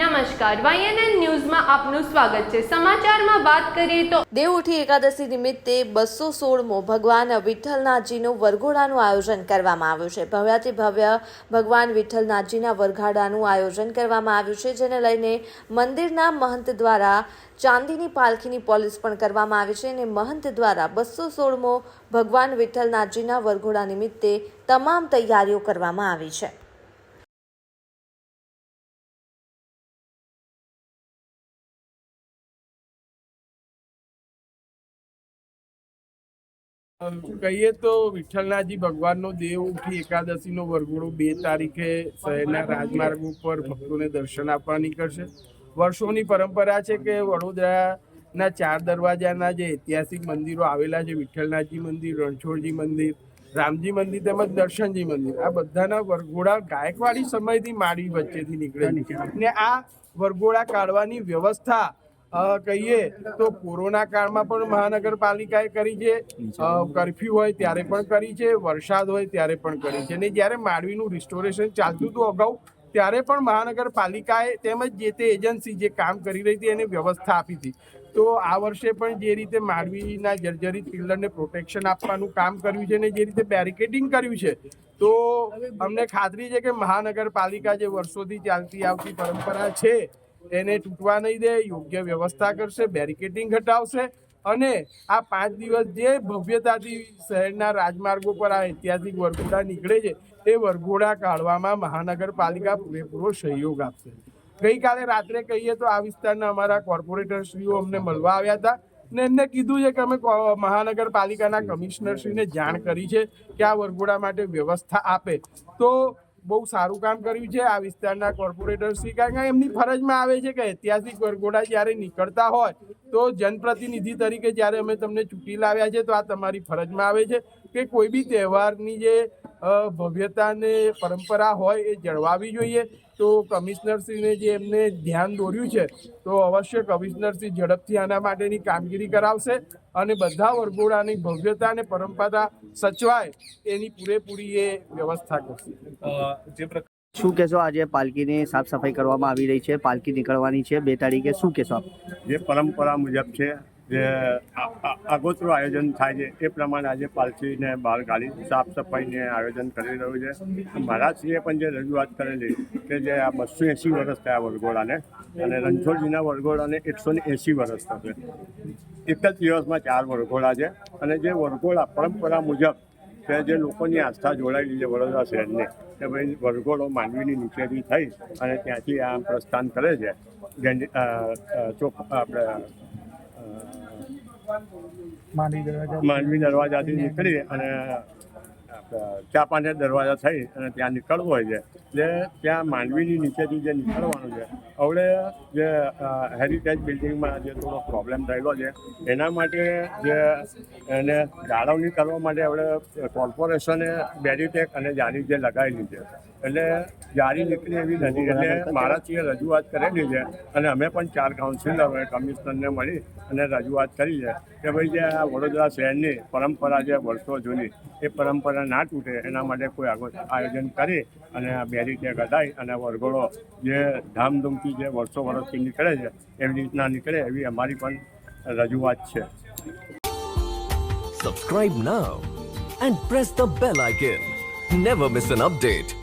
નમસ્કાર વાયએનએન ન્યૂઝમાં આપનું સ્વાગત છે. સમાચારમાં વાત કરીએ તો દેવઉઠી એકાદશી નિમિત્તે બસો સોળમો ભગવાન વિઠ્ઠલનાથજીનું વરઘોડાનું આયોજન કરવામાં આવ્યું છે. ભવ્યાથી ભવ્ય ભગવાન વિઠ્ઠલનાથજીના વરઘાડાનું આયોજન કરવામાં આવ્યું છે, જેને લઈને મંદિરના મહંત દ્વારા ચાંદીની પાલખીની પોલીસ પણ કરવામાં આવી છે અને મહંત દ્વારા બસો સોળમો ભગવાન વિઠ્ઠલનાથજીના વરઘોડા નિમિત્તે તમામ તૈયારીઓ કરવામાં આવી છે. કહીએ તો વિઠ્ઠલનાથજી ભગવાનનો દેવ ઉઠી એકાદશીનો વરઘોડો બે તારીખે શહેરના રાજમાર્ગ ઉપર ભક્તોને દર્શન આપવા નીકળશે વર્ષોની પરંપરા છે કે વડોદરાના ચાર દરવાજાના જે ઐતિહાસિક મંદિરો આવેલા છે, વિઠ્ઠલનાથજી મંદિર, રણછોડજી મંદિર, રામજી મંદિર તેમજ દર્શનજી મંદિર, આ બધાના વરઘોડા ગાયકવાડી સમયથી માળી વચ્ચેથી નીકળે છે. ને આ વરઘોડા કાઢવાની વ્યવસ્થા કહીએ તો કોરોના કાળમાં પણ મહાનગરપાલિકાએ કરી છે. કરફ્યુ હોય ત્યારે પણ કરી છે, વરસાદ હોય ત્યારે પણ કરી છે. ને જ્યારે માંડવીનું રિસ્ટોરેશન ચાલતું હતું અગાઉ, ત્યારે પણ મહાનગરપાલિકાએ તેમજ જે તે એજન્સી જે કામ કરી રહી હતી એને વ્યવસ્થા આપી હતી. તો આ વર્ષે પણ જે રીતે માંડવીના જર્જરિત પિલ્લરને પ્રોટેક્શન આપવાનું કામ કર્યું છે ને જે રીતે બેરિકેડિંગ કર્યું છે, તો અમને ખાતરી છે કે મહાનગરપાલિકા જે વર્ષોથી ચાલતી આવતી પરંપરા છે એને તૂટવા નહીં દે, યોગ્ય વ્યવસ્થા કરશે બેરિકેડિંગ હટાવશે અને આ પાંચ દિવસ જે ભવ્યતાથી શહેરના રાજમાર્ગો પર આ ઐતિહાસિક વરઘોડા નીકળે છે, એ વરઘોડા કાઢવામાં મહાનગરપાલિકા પૂરેપૂરો સહયોગ આપશે. ગઈકાલે રાત્રે કહીએ તો આ વિસ્તારના અમારા કોર્પોરેટરશ્રીઓ અમને મળવા આવ્યા હતા ને એમને કીધું છે કે અમે મહાનગરપાલિકાના કમિશનરશ્રીને જાણ કરી છે કે આ વરઘોડા માટે વ્યવસ્થા આપે. તો બહુ સારું કામ કર્યું છે. આ વિસ્તારના કોર્પોરેટરશ્રી કારણ કે એમની ફરજમાં આવે છે કે ઐતિહાસિક વરઘોડા જ્યારે નીકળતા હોય તો જનપ્રતિનિધિ તરીકે જ્યારે અમે તમને ચૂંટી લાવ્યા છે તો આ તમારી ફરજમાં આવે છે. કે કોઈ બી તહેવારની જે ભવ્યતાને ભવ્યતા ને પરંપરા હોય એ જળવાવી જોઈએ. તો કમિશનરશ્રીને જે એમને ધ્યાન દોર્યું છે તો અવશ્ય કમિશનરશ્રી ઝડપથી આના માટેની કામગીરી કરાવશે અને બધા વરઘોડાની ભવ્યતા અને પરંપરા સચવાય એની પૂરેપૂરી એ વ્યવસ્થા કરશે. જે પ્રકાર શું કહેશો આજે પાલકીની સાફ સફાઈ કરવામાં આવી રહી છે? પાલકી નીકળવાની છે બે તારીખે. શું કહેશો આપ? જે પરંપરા મુજબ છે જે આગોતરું આયોજન થાય છે, એ પ્રમાણે આજે પાલસીને બહાર કાઢી સાફ સફાઈને આયોજન કરી રહ્યું છે. મહારાજશ્રીએ પણ જે રજૂઆત કરેલી કે જે આ બસો એંસી વર્ષ થયા વરઘોડાને, અને રણછોડજીના વરઘોડાને એકસો ને એંસી વર્ષ થશે. એક જ દિવસમાં ચાર વરઘોડા છે, અને જે વરઘોડા પરંપરા મુજબ કે જે લોકોની આસ્થા જોડાયેલી છે વડોદરા શહેરને, કે ભાઈ વરઘોડો માંડવીની નીચેથી થઈ અને ત્યાંથી આ પ્રસ્થાન કરે છે. ચોક આપણે માંડવી દરવાજાથી નીકળી અને ચા પાંચ દરવાજા થઈ અને ત્યાં નીકળવું હોય છે. જે ત્યાં માંડવીની નીચેથી જે નીકળવાનું છે હવે જે હેરિટેજ બિલ્ડિંગમાં જે થોડો પ્રોબ્લેમ થયેલો છે, એના માટે જે એને જાળવણી કરવા માટે હવે કોર્પોરેશને બેરીટેક અને જાળી જે લગાવેલી છે. એટલે જારી નીકળી એવી નથી એટલે મહારાજશ્રીએ રજૂઆત કરેલી છે અને અમે પણ ચાર કાઉન્સિલરોએ કમિશનરને મળી અને રજૂઆત કરી છે કે ભાઈ જે આ વડોદરા શહેરની પરંપરા જે વર્ષો જૂની, એ પરંપરા ના તૂટે એના માટે કોઈ આયોજન કરી અને આ બેરીટેક હટાવી અને વરઘોડો જે ધામધૂમથી જે વર્ષો વર્ષથી નીકળે છે, એવી રીતના નીકળે એવી અમારી પણ રજૂઆત છે Subscribe now and press the bell icon. Never miss an update.